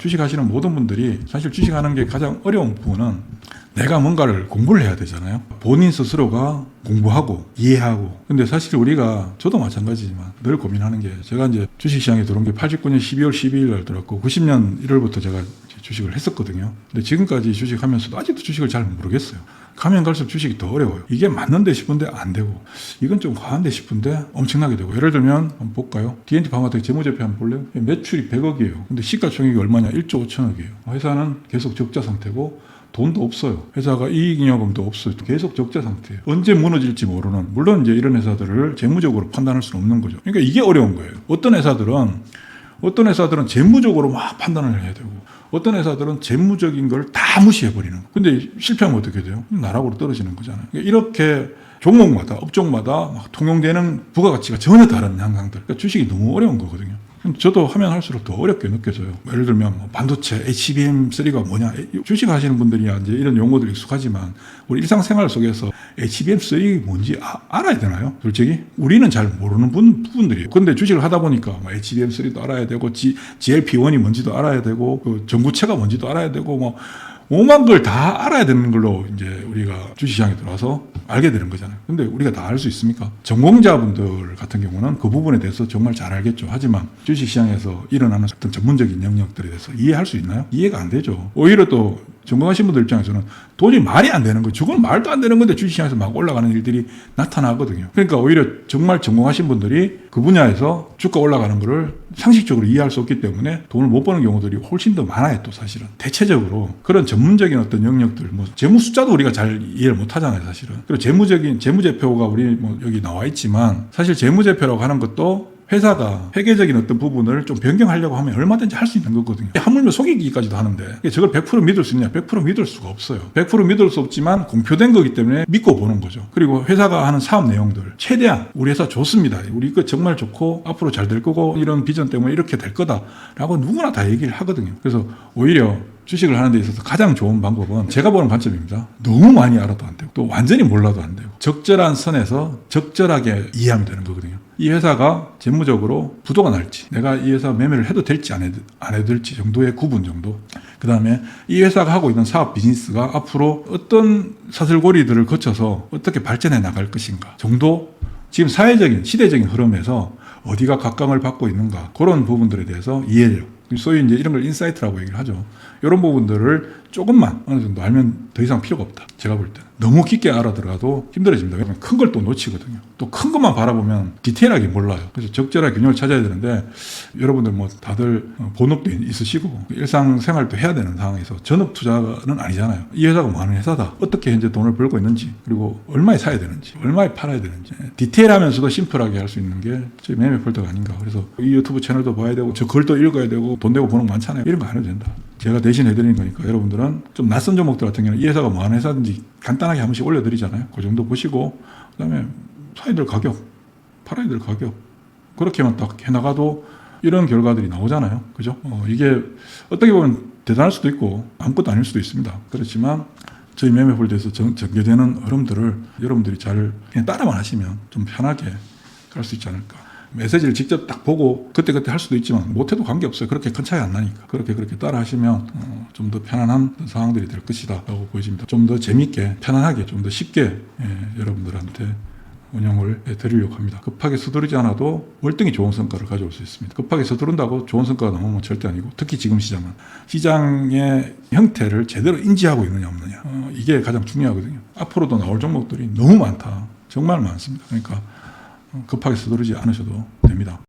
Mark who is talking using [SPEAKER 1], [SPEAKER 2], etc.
[SPEAKER 1] 주식하시는 모든 분들이 사실 주식하는 게 가장 어려운 부분은 내가 뭔가를 공부를 해야 되잖아요. 본인 스스로가 공부하고 이해하고. 근데 사실 우리가 저도 마찬가지지만 늘 고민하는 게 제가 이제 주식시장에 들어온 게 89년 12월 12일 날 들었고 90년 1월부터 제가 주식을 했었거든요. 근데 지금까지 주식하면서도 아직도 주식을 잘 모르겠어요. 가면 갈수록 주식이 더 어려워요. 이게 맞는데 싶은데 안 되고 이건 좀 과한데 싶은데 엄청나게 되고 예를 들면 한번 볼까요? D&T 방화텍 재무제표 한번 볼래요? 매출이 100억이에요. 근데 시가총액이 얼마냐? 1조 5천억이에요. 회사는 계속 적자 상태고 돈도 없어요. 회사가 이익잉여금도 없어요. 계속 적자 상태예요. 언제 무너질지 모르는. 물론 이제 이런 회사들을 재무적으로 판단할 수는 없는 거죠. 그러니까 이게 어려운 거예요. 어떤 회사들은 어떤 회사들은 재무적으로 막 판단을 해야 되고 어떤 회사들은 재무적인 걸 다 무시해 버리는 거. 근데 실패하면 어떻게 돼요? 나락으로 떨어지는 거잖아요. 그러니까 이렇게 종목마다 업종마다 막 통용되는 부가가치가 전혀 다른 양상들. 그러니까 주식이 너무 어려운 거거든요. 저도 하면 할수록 더 어렵게 느껴져요. 예를 들면 뭐 반도체, HBM3가 뭐냐. 주식 하시는 분들이야 이제 이런 용어들 익숙하지만 우리 일상생활 속에서 HBM3가 뭔지 아- 알아야 되나요? 솔직히 우리는 잘 모르는 분, 부분들이에요. 근데 주식을 하다 보니까 뭐 HBM3도 알아야 되고 G, GLP-1이 뭔지도 알아야 되고 그 전구체가 뭔지도 알아야 되고 뭐 오만 걸 다 알아야 되는 걸로 이제 우리가 주식시장에 들어와서 알게 되는 거잖아요. 근데 우리가 다 알 수 있습니까? 전공자분들 같은 경우는 그 부분에 대해서 정말 잘 알겠죠. 하지만 주식시장에서 일어나는 어떤 전문적인 영역들에 대해서 이해할 수 있나요? 이해가 안 되죠. 오히려 또 전공하신 분들 입장에서는 도저히 말이 안 되는 거예요. 저건 말도 안 되는 건데 주식시장에서 막 올라가는 일들이 나타나거든요. 그러니까 오히려 정말 전공하신 분들이 그 분야에서 주가 올라가는 거를 상식적으로 이해할 수 없기 때문에 돈을 못 버는 경우들이 훨씬 더 많아요. 또 사실은 대체적으로 그런 전문적인 어떤 영역들, 뭐 재무 숫자도 우리가 잘 이해를 못 하잖아요. 사실은 그리고 재무적인 재무제표가 우리 뭐 여기 나와 있지만 사실 재무제표라고 하는 것도 회사가 회계적인 어떤 부분을 좀 변경하려고 하면 얼마든지 할 수 있는 거거든요. 하물며 속이기까지도 하는데 저걸 100% 믿을 수 있냐? 100% 믿을 수가 없어요. 100% 믿을 수 없지만 공표된 거기 때문에 믿고 보는 거죠. 그리고 회사가 하는 사업 내용들 최대한 우리 회사 좋습니다. 우리 거 정말 좋고 앞으로 잘 될 거고 이런 비전 때문에 이렇게 될 거다라고 누구나 다 얘기를 하거든요. 그래서 오히려 주식을 하는 데 있어서 가장 좋은 방법은 제가 보는 관점입니다. 너무 많이 알아도 안 되고 또 완전히 몰라도 안 되고 적절한 선에서 적절하게 이해하면 되는 거거든요. 이 회사가 재무적으로 부도가 날지 내가 이 회사 매매를 해도 될지 안 해도, 안 해도 될지 정도의 구분 정도 그 다음에 이 회사가 하고 있는 사업 비즈니스가 앞으로 어떤 사슬고리들을 거쳐서 어떻게 발전해 나갈 것인가 정도 지금 사회적인 시대적인 흐름에서 어디가 각광을 받고 있는가 그런 부분들에 대해서 이해력 소위 이제 이런 걸 인사이트라고 얘기를 하죠. 이런 부분들을 조금만 어느 정도 알면 더 이상 필요가 없다. 제가 볼 때는. 너무 깊게 알아들어가도 힘들어집니다. 왜냐면 큰 걸 또 놓치거든요. 또 큰 것만 바라보면 디테일하게 몰라요. 그래서 적절한 균형을 찾아야 되는데 여러분들 뭐 다들 어, 본업도 있으시고 일상생활도 해야 되는 상황에서 전업 투자는 아니잖아요. 이 회사가 뭐 하는 회사다. 어떻게 현재 돈을 벌고 있는지 그리고 얼마에 사야 되는지 얼마에 팔아야 되는지 디테일하면서도 심플하게 할 수 있는 게 저희 매매 폴더가 아닌가. 그래서 이 유튜브 채널도 봐야 되고 저 글도 읽어야 되고 돈 내고 보는 거 많잖아요. 이런 거 안 해도 된다. 제가 대신 해드리는 거니까 여러분들은 좀 낯선 종목들 같은 경우는 이 회사가 뭐 하는 회사인지 간단하게 한 번씩 올려드리잖아요. 그 정도 보시고 그다음에 사야 될 가격, 팔아야 될 가격 그렇게만 딱 해나가도 이런 결과들이 나오잖아요. 그죠? 어, 이게 어떻게 보면 대단할 수도 있고 아무것도 아닐 수도 있습니다. 그렇지만 저희 매매홀드에서 정, 전개되는 흐름들을 여러분들이 잘 그냥 따라만 하시면 좀 편하게 갈 수 있지 않을까. 메시지를 직접 딱 보고 그때그때 할 수도 있지만 못해도 관계없어요. 그렇게 큰 차이 안 나니까. 그렇게 그렇게 따라 하시면 어, 좀 더 편안한 상황들이 될 것이다 라고 보여집니다. 좀 더 재밌게 편안하게 좀 더 쉽게 예, 여러분들한테 운영을 드리려고 합니다. 급하게 서두르지 않아도 월등히 좋은 성과를 가져올 수 있습니다. 급하게 서두른다고 좋은 성과가 나오면 절대 아니고 특히 지금 시장은 시장의 형태를 제대로 인지하고 있느냐 없느냐 어, 이게 가장 중요하거든요. 앞으로도 나올 종목들이 너무 많다. 정말 많습니다. 그러니까 어, 급하게 서두르지 않으셔도 됩니다.